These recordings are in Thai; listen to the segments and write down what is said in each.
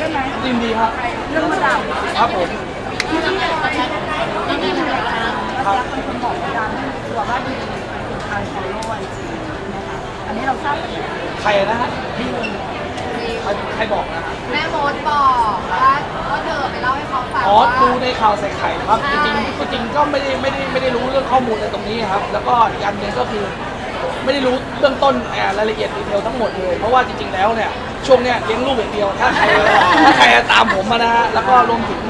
ได้ไหมยินดีครับเรื่องมาดามครับผมที่ที่อะไรที่นี่รายการแล้วแจ๊คเป็นคนบอกมาดามตัวว่าดีเป็นทางฟอลโล่ไอจีนะคะอันนี้เราทราบกันอยู่ใครนะฮะใครใครบอกนะฮะแม่มดบอกว่าว่าเธอไปเล่าให้เขาฟังอ๋อว่าดูในข่าวใส่ไข่ครับจใช่ริงๆจริงๆก็ไม่ได้ไม่ได้ไม่ได้รู้เรื่องข้อมูลในตรงนี้ครับ แล้วก็อีกอันหนึ่งก็คือ ไม่ได้รู้เบื้องต้นเอ่อรายละเอียดดีเทลทั้งหมดเลย เพราะว่าจริง ๆ แล้วเนี่ย ช่วงเนี้ยเลี้ยงลูกอย่างเดียว ถ้าใครถ้าใครตามผมมานะฮะแล้วก็รวมถึง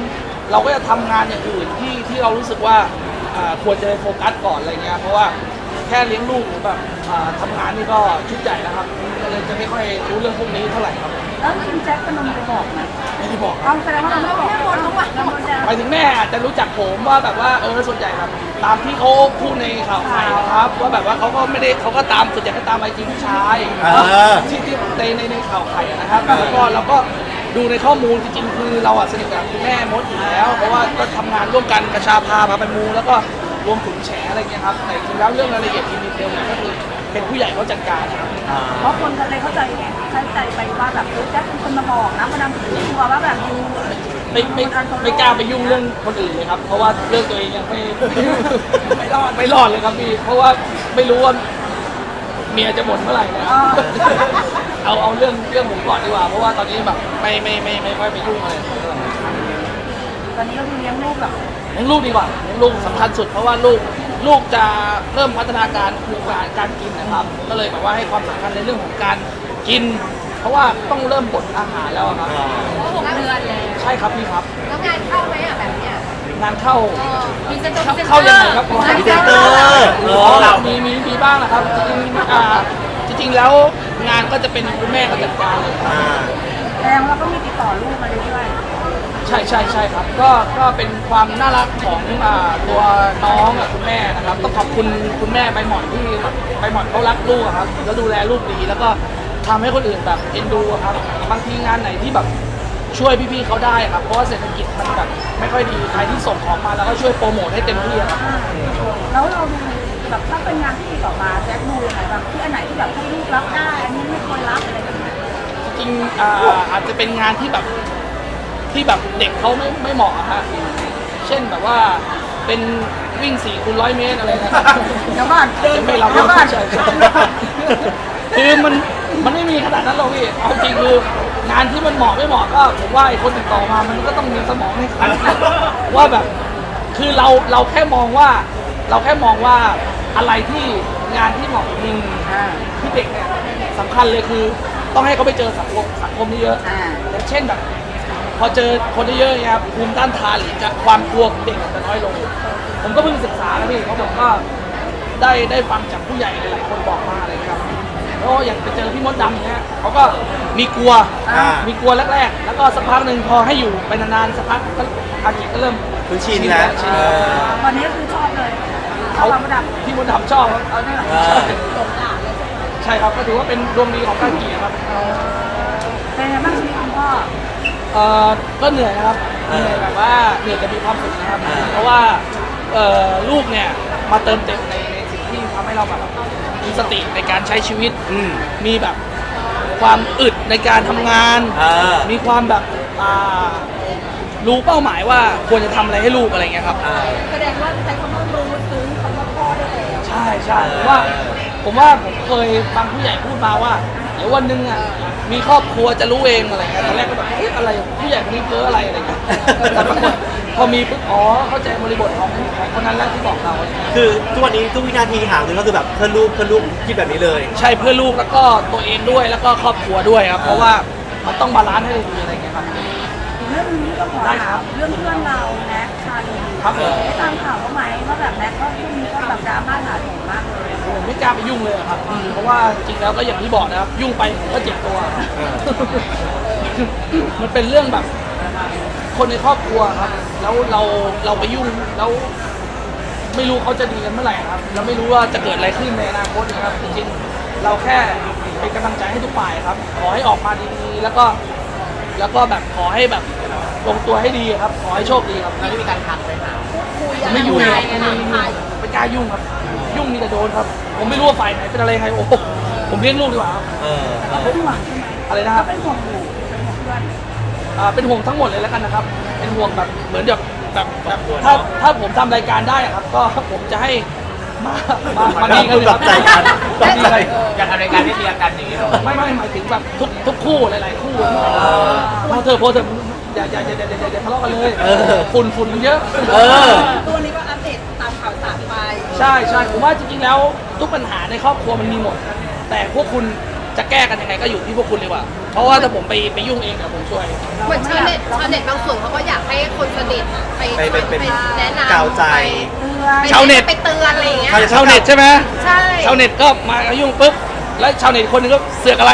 เราก็จะทำงานอย่างอื่นที่ที่เรารู้สึกว่าอ่าควรจะโฟกัสก่อนอะไรเงี้ยเพราะว่า แค่เลี้ยงลูกหรือแบบอ่าทำงานนี่ก็ชุดใหญ่นะครับก็เลยจะไม่ค่อยรู้เรื่องพวกนี้เท่าไหร่ครับแล้วคุณแจ็คเป็นนมไปบอกไหมไม่ได้บอกครับเอาแสดงว่าเราไม่บอกแม่บนทุกวันเราจะไปถึงแม่อาจจะรู้จักผมว่าแบบว่าเออส่วนใหญ่แบบตามที่เขาพูดในข่าวข่ายนะครับว่าแบบว่าเขาก็ไม่ได้เขาก็ตามส่วนใหญ่ก็ตามไอจีผู้ชายเออที่ที่ในในในข่าวข่ายนะครับแล้วก็เราก็ดูในข้อมูลจริงๆคือเราอะสนิทกับคุณแม่มดอยู่แล้ว เพราะว่าก็ทำงานร่วมกันกระชาพาพาไปมู แล้วก็ รวมถึงแฉอะไรเงี้ยครับแต่จริงๆแล้วเรื่องรายละเอียดทีดีเทลเนี่ยก็คือเป็นผู้ใหญ่เขาจัดการนะครับเพราะคนก็เลยเข้าใจไงเข้าใจไปว่าแบบแจ็คเป็นคนมาบอกนะมาดามถึงตัวว่าแบบยูไม่ไม่ไม่กล้าไปยุ่งเรื่องคนอื่นเลยครับ เพราะว่าเรื่องตัวเองยังไม่ไม่รอดไม่รอดเลยครับพี่เพราะว่าไม่รู้ว่าเมียจะหมดเมื่อไหร่นะอ่าเอาเอาเรื่องเรื่องผมก่อนดีกว่า เพราะว่าตอนนี้แบบไม่ไม่ไม่ไม่ค่อยไปยุ่งอะไรตอนนี้ก็คือเลี้ยงลูกแบบเลี้ยงลูกดีกว่าเลี้ยงลูกสำคัญสุดเพราะว่าลูกลูกจะเริ่มพัฒนาการคือการการกินนะครับ ก็เลยแบบว่าให้ความสำคัญในเรื่องของการกิน เพราะว่าต้องเริ่มบดอาหารแล้วอะครับหกเดือนแล้วใช่ครับพี่ครับแล้วงานเข้าไหมอะแบบเนี้ยงานเข้า เออมีเซ็นเตอร์เข้ายังไงครับ พรีเซนเตอร์อ๋อมีมีมีบ้างนะครับ จริงๆอ่าจริงๆแล้วงานก็จะเป็นคุณแม่เขาจัดการเลยครับอ่าแสดงว่าเราก็มีติดต่อลูกมาเรื่อย ใช่ใช่ใช่ครับก็ก็เป็นความน่ารักของอ่าตัวน้องกับคุณแม่นะครับต้องขอบคุณคุณแม่ใบหมอนที่แบบใบหมอนเขารักลูกอะครับแล้วดูแลลูกดีแล้วก็ทำให้คนอื่นแบบเอ็นดูอะครับบางทีงานไหนที่แบบช่วยพี่ๆเขาได้ครับเพราะว่าเศรษฐกิจมันแบบไม่ค่อยดีใครที่ส่งของมาแล้วก็ช่วยโปรโมทให้เต็มที่อะครับๆแล้วเราดูแบบถ้าเป็นงานที่ติดต่อมาแจ็คดูยังไงแบบที่อันไหนที่แบบให้ลูกรับได้ อันนี้ไม่ควรรับอะไรแบบนี้จริงๆอ่าอาจจะเป็นงานที่แบบ ที่แบบเด็กเขาไม่ไม่เหมาะอะฮะเช่นแบบว่าเป็นวิ่ง4คูณร้อยเมตรอะไรนะครับเดี๋ยวก่อนจะไม่รับเดี๋ยวก่อนใช่ใช่คือมันมันไม่มีขนาดนั้นหรอกพี่เอาจริงคืองานที่มันเหมาะไม่เหมาะก็ผมว่าไอ้คนติดต่อมามันก็ต้องมีสมองให้คันว่าแบบคือเราเราแค่มองว่า เราแค่มองว่าอะไรที่งานที่เหมาะจริงอ่า ที่เด็กเนี่ยสำคัญเลยคือต้องให้เขาไปเจอสังคมสังคมที่เยอะ อ่า อย่างเช่นแบบ พอเจอคนเยอะๆเนี่ยครับภูมิต้านทานหรือจะความกลัวของเด็กอาจจะน้อยลง ผมก็เพิ่งศึกษาแล้วพี่เพราะผมก็ได้ได้ฟังจากผู้ใหญ่หลายๆคนบอกมาอะไรครับแล้วอย่างไปเจอพี่มดดำเนี่ยเขาก็มีกลัวอ่ามีกลัวแรกๆ แล้วก็สักพักหนึ่งพอให้อยู่ไปนานๆสักพักก็อากิก็เริ่มคุณชินแล้ว ชินเอแล้วอตอนนี้ก็คือชอบเลยชอเขาบเราประดับพี่มดดำชอบครับเอาเนี่ยเออใช่ครับก็ถือว่าเป็นดวงดีของกากีครับ เป็นไงบ้างชีวิตคุณพ่อ เอ่อก็เหนื่อยนะครับเอเหอนื่อยแบบว่าเหนื่อยแต่มีความสุขนะครับเออเพราะว่าเอ่อลูกเนี่ยมาเติมเต็มในในสิ่งที่ทำให้เราแบบมีสติในการใช้ชีวิต อืม มีแบบความอึดในการทำงาน เออ มีความแบบอ่ารู้เป้าหมายว่าควรจะทำอะไรให้ลูกอะไรเงี้ยครับ อ่า แสดงว่าใช้คำว่ารู้ซึ้งคำว่าพ่อได้แล้วใช่ใช่ผมว่า ผมว่าผมเคยฟังผู้ใหญ่พูดมาว่าเดี๋ยววันหนึงอะ มีครอบครัวจะรู้เองอะไรเงี้ยตอนแรกก็แบบเอ๊ะอะไรผู้ใหญ่คนนี้เพ้ออะไรอะไรเงี้ยแต่ปรากฏพอมีปุ๊บอ๋อเข้าใจบริบทของของคนนั้นแล้วที่บอกเราอะไรเงี้ยคือทุกวันนี้ทุกวินาทีหาเงินก็คือแบบเพื่อนลูกเพื่อนลูกคิดแบบนี้เลยใช่เพื่อลูกแล้วก็ตัวเองด้วยแล้วก็ครอบครัวด้วยครับเพราะว่ามันต้องบาลานซ์ให้ดีอะไรเงี้ยครับอีกเรื่องหนึงที่ก็ขอได้ครัถาบ มเรื่องเพื่อนเราแน็กชาลีครับผม ได้ตามข่าวว่าไหมว่าแบบแน็กก็ช่วงนี้ก็แบบดราม่าถาโถมมากเลยผมไม่ก ล้าไปยุ่งเลยอะครับเพราะว่าจริงแล้วก็อย่างที่บอกนะครับ ยุ่งไปผมก็เจ็บตัวครับมันเป็นเรื่องแบบ คนในครอบครัวครับ แล้วเราเราไปยุ่งแล้ว ไม่รู้เขาจะดีกันเมื่อไหร่ครับเราไม่รู้ว่าจะเกิดอะไรขึ้นในอนาคตนะครับ จริงๆเราแค่เป็นกำลังใจให้ทุกฝ่ายครับ ขอให้ออกมาดีๆแล้วก็ แล้วก็แบบขอให้แบบลงตัวให้ดีครับ ขอให้โชคดีครับแล้วมีการทักไปหา คุยผมไม่ยุ่งเลยครับไงถามใคร ไม่กล้ายุ่งครับยุ่ง มีแต่โดนครับ ผมไม่รู้ว่าฝ่ายไหนเป็นอะไรใครโอ้โหผมเลี้ยงลูกดีกว่าครับเออก็เป็นห่วงใช่ไหมอะไรนะคก็รับ เป็นห่วงอยู่เป็นห่วงเพื่อนอ่าเป็นห่วงทั้งหมดเลยแล้วกันนะครับ เป็นห่วงแบบเหมือนแบบแบบแบบถ้าถ้าผมทำรายการได้อะครับ ก็ผมจะให้มามามาดีกันเลยครับปลอบใจกันปลอบใจ อยากทำรายการที่มีอาการอย่างนี้หรอ ไม่ไม่หมายถึงแบบทุกทุกคู่หลายๆคู่พอเธอะพอเธอะอย่าอย่าอย่าอย่าอย่าอย่าทะเลาะกันเลยเออฝุ่นฝุ่นมันเยอะเออ ใช่ใช่ผมว่าจริงๆแล้วทุกปัญหาในครอบครัวมันมีหมด แต่พวกคุณจะแก้กันยังไงก็อยู่ที่พวกคุณเลยว่า เพราะว่าถ้าผมไปไปยุ่งเองเดี๋ยวผมช่วย เหมือนชาวเน็ตชาวเน็ตบางส่วนเขาก็อยากให้คนสนิทอะไปไปไปเป็นแนะนำกาวใจ ไปชาวเน็ต ไปเตือนอะไรอย่างเงี้ย ชาวเน็ตใช่ไหมใช่ ชาวเน็ตก็มายุ่งปุ๊บแล้วชาวเน็ตคนหนึงก็เสือกอะไร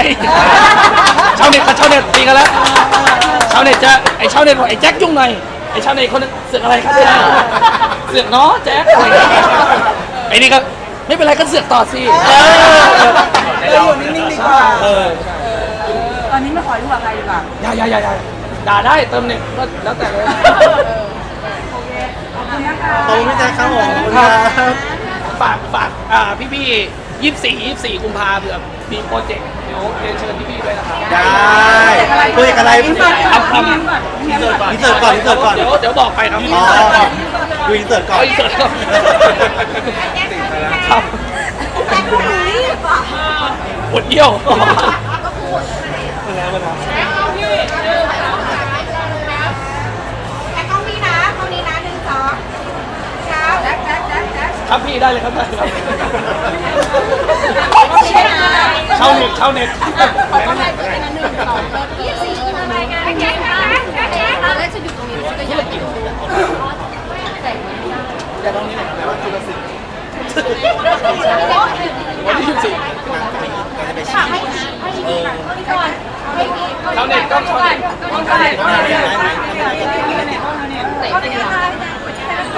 ชาวเน็ตกับชาวเน็ตตีกันแล้ว ชาวเน็ตจะไอชาวเน็ตบอกไอแจ็คยุ่งหน่อย ไอชาวเน็ตคนนึงเสือกอะไรครับเนี่ยเสือกเนาะแจ็คอะไรอย่างเงี้ยไอนี่ก็ไม่เป็นไรก็เสือกต่อสิเออเราอยู่นิ่งๆดีกว่าเออตอนนี้ไม่ขอยุ่งกับใครดีกว่าอย่าอย่าอย่าอย่าด่าได้เติมเน็ตก็แล้วแต่เลยโอเคขอบคุณนะคะขอบคุณพี่แจ๊คครับผมขอบคุณครับ ฝากฝากอ่าพี่พี่ยี่สี่ยี่สี่กุมภาเผื่อมีโปรเจกต์เดี๋ยวเรียนเชิญพี่พี่ๆด้วยนะครับ ได้คุยกับอะไรอินเสิร์ตก่อนอินเสิร์ตก่อนอินเสิร์ตก่อนอินเสิร์ตก่อนเดี๋ยวเดี๋ยวบอกไปครับอ๋อดูอินเสิร์ตก่อนเอาอินเสิร์ตก่อนครับปวดเยี่ยวแต่กล้องนี้นะกล้องนี้นะหนึ่งสองเช้าแจ๊คแจ๊คแจ๊คแจ๊คครับพี่ได้เลยครับได้ครับชี้นะชาวเน็ตชาวเน็ต ขอต้องได้เป็นอันหนึ่งสองเลิศยี่สี่ทำไมไงแจ๊คแจ๊คแจ๊คแจ๊คตอนแรกจะอยู่ตรงนี้ฉันก็อยากอยู่ อย่าตรงนี้นะครับวันที่ยี่สี่ชาวเน็ตก็ ชาวเน็ตต้องการต้องการต้องการ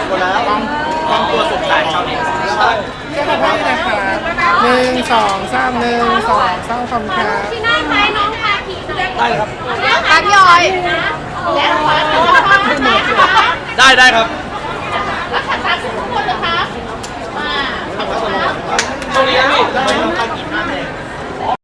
หมดแล้วความตัวสงสารชาวเน็ตใช่หนึ่งสองสามหนึ่งสองสามคำค่ะที่หน้าคล้ายน้องพาขี่เลยได้เลยครับตาพี่ออยและขวาตัวข้างนะคะได้ได้ครับแล้วขัดตาทุกคนนะคะมาช่วงนี้นะพี่